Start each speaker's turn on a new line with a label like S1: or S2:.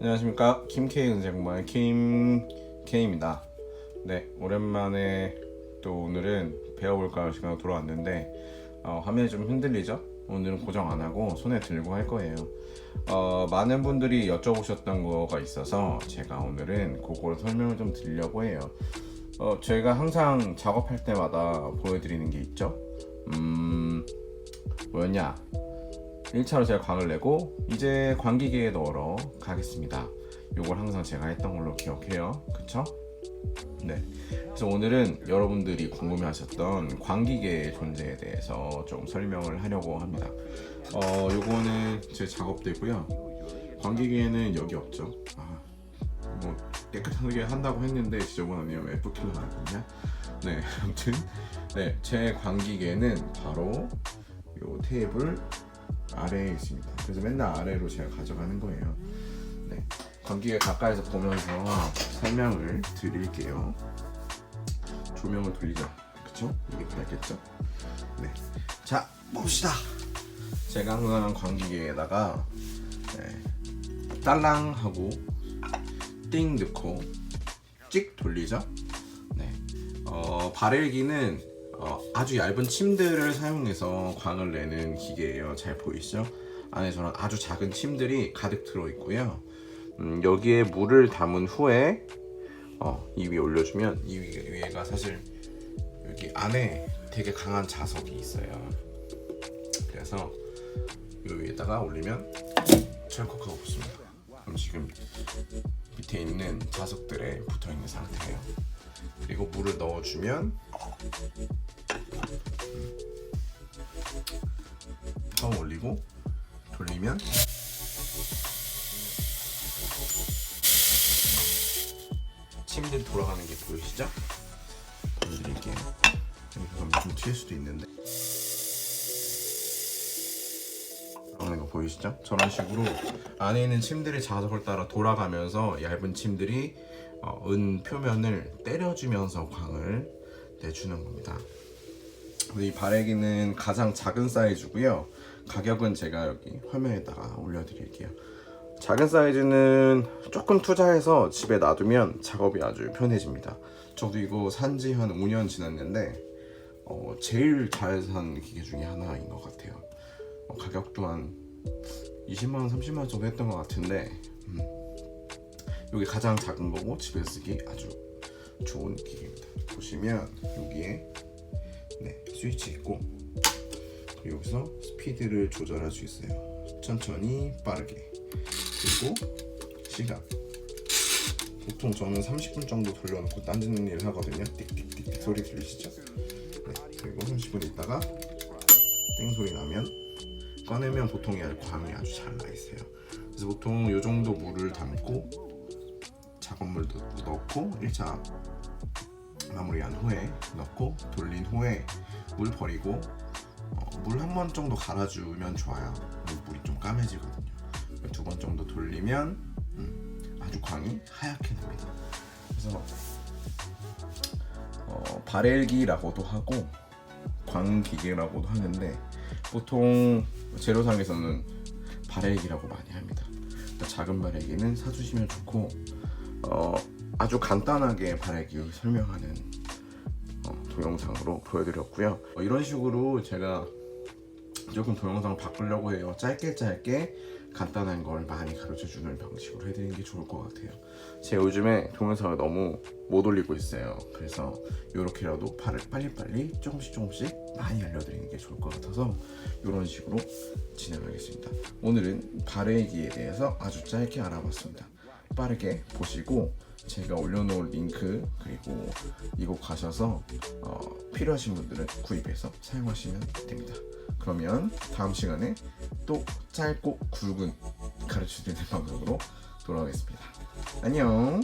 S1: 안녕하십니까 김K 은재공방의 김K입니다. 네 오랜만에 또 오늘은 배워볼까 하는 시간으로 돌아왔는데 어, 화면이 좀 흔들리죠? 오늘은 고정 안 하고 손에 들고 할 거예요. 어, 많은 분들이 여쭤보셨던 거가 있어서 제가 오늘은 그걸 설명을 좀 드리려고 해요. 어, 저희가 항상 작업할 때마다 보여드리는 게 있죠. 음, 뭐였냐? 1차로 제가 광을 내고 이제 광기계에 넣으러 가겠습니다. 요걸 항상 제가 했던 걸로 기억해요. 그쵸? 네. 그래서 오늘은 여러분들이 궁금해하셨던 광기계의 존재에 대해서 좀 설명을 하려고 합니다. 어, 요거는 제 작업대고요. 광기계는 여기 없죠. 아, 뭐 깨끗하게 한다고 했는데 지저분하네요. 왜 붓길로 나거든요. 네, 아무튼 네, 제 광기계는 바로 요 테이블 아래에 있습니다. 그래서 맨날 아래로 제가 가져가는 거예요. 네, 관계에 가까이서 보면서 설명을 드릴게요. 조명을 돌리죠. 그쵸? 이게 밝겠죠? 네. 자, 봅시다. 제가 항상 광기계에다가 네, 딸랑 하고 띵 넣고 찍 돌리죠. 네. 어, 바렐기는 어, 아주 얇은 침들을 사용해서 광을 내는 기계예요. 잘 보이시죠? 안에 저는 아주 작은 침들이 가득 들어 있고요. 음, 여기에 물을 담은 후에 어, 이 위에 올려주면 이 위- 위에 가 사실 여기 안에 되게 강한 자석이 있어요. 그래서 이 위에다가 올리면 철컥하고 붙습니다. 그럼 지금 밑에 있는 자석들에 붙어 있는 상태예요. 그리고 물을 넣어주면 처음 올리고 돌리면 침들 돌아가는 게 보이시죠? 보여드릴게요. 여기 보면 좀 튈 수도 있는데 돌아가는 거 보이시죠? 저런 식으로 안에 있는 침들이 자석을 따라 돌아가면서 얇은 침들이 어, 은 표면을 때려주면서 광을 내주는 겁니다. 이 바래기는 가장 작은 사이즈고요. 가격은 제가 여기 화면에다가 올려드릴게요. 작은 사이즈는 조금 투자해서 집에 놔두면 작업이 아주 편해집니다. 저도 이거 산지 한 5년 지났는데 어, 제일 잘 산 기계 중에 하나인 것 같아요. 어, 가격도 한 20만 원, 30만 원 정도 했던 것 같은데 음, 여기 가장 작은 거고 집에 쓰기 아주 좋은 기계입니다. 보시면 여기에 네, 스위치 있고 여기서 스피드를 조절할 수 있어요. 천천히 빠르게 그리고 시간 보통 저는 30분 정도 돌려놓고 딴짓는 일을 하거든요. 띡띡띡 소리 들리시죠? 네, 그리고 30분 있다가 땡 소리 나면 꺼내면 보통 이 광이 아주 잘 나 있어요. 그래서 보통 이 정도 물을 담고 작업물도 넣고 1차 마무리한 후에 넣고 돌린 후에 물 버리고 어, 물한 번 정도 갈아주면 좋아요. 물이 좀 까매지거든요. 두 번 정도 돌리면 음, 아주 광이 하얗게 납니다. 그래서 어, 바렐기라고도 하고 광기계라고도 하는데 보통 재료상에서는 바렐기라고 많이 합니다. 그러니까 작은 바렐기는 사주시면 좋고 어, 아주 간단하게 바렐기 설명하는 어, 동영상으로 보여드렸고요. 어, 이런 식으로 제가 조금 동영상을 바꾸려고 해요. 짧게 짧게 간단한 걸 많이 가르쳐주는 방식으로 해드리는 게 좋을 것 같아요. 제가 요즘에 동영상을 너무 못 올리고 있어요. 그래서 이렇게라도 발을 빨리빨리 조금씩 조금씩 많이 알려드리는 게 좋을 것 같아서 이런 식으로 진행하겠습니다. 오늘은 바레기에 대해서 아주 짧게 알아봤습니다. 빠르게 보시고 제가 올려놓을 링크 그리고 이곳 가셔서 어, 필요하신 분들은 구입해서 사용하시면 됩니다. 그러면 다음 시간에 또 짧고 굵은 가르쳐드리는 방송으로 돌아오겠습니다. 안녕.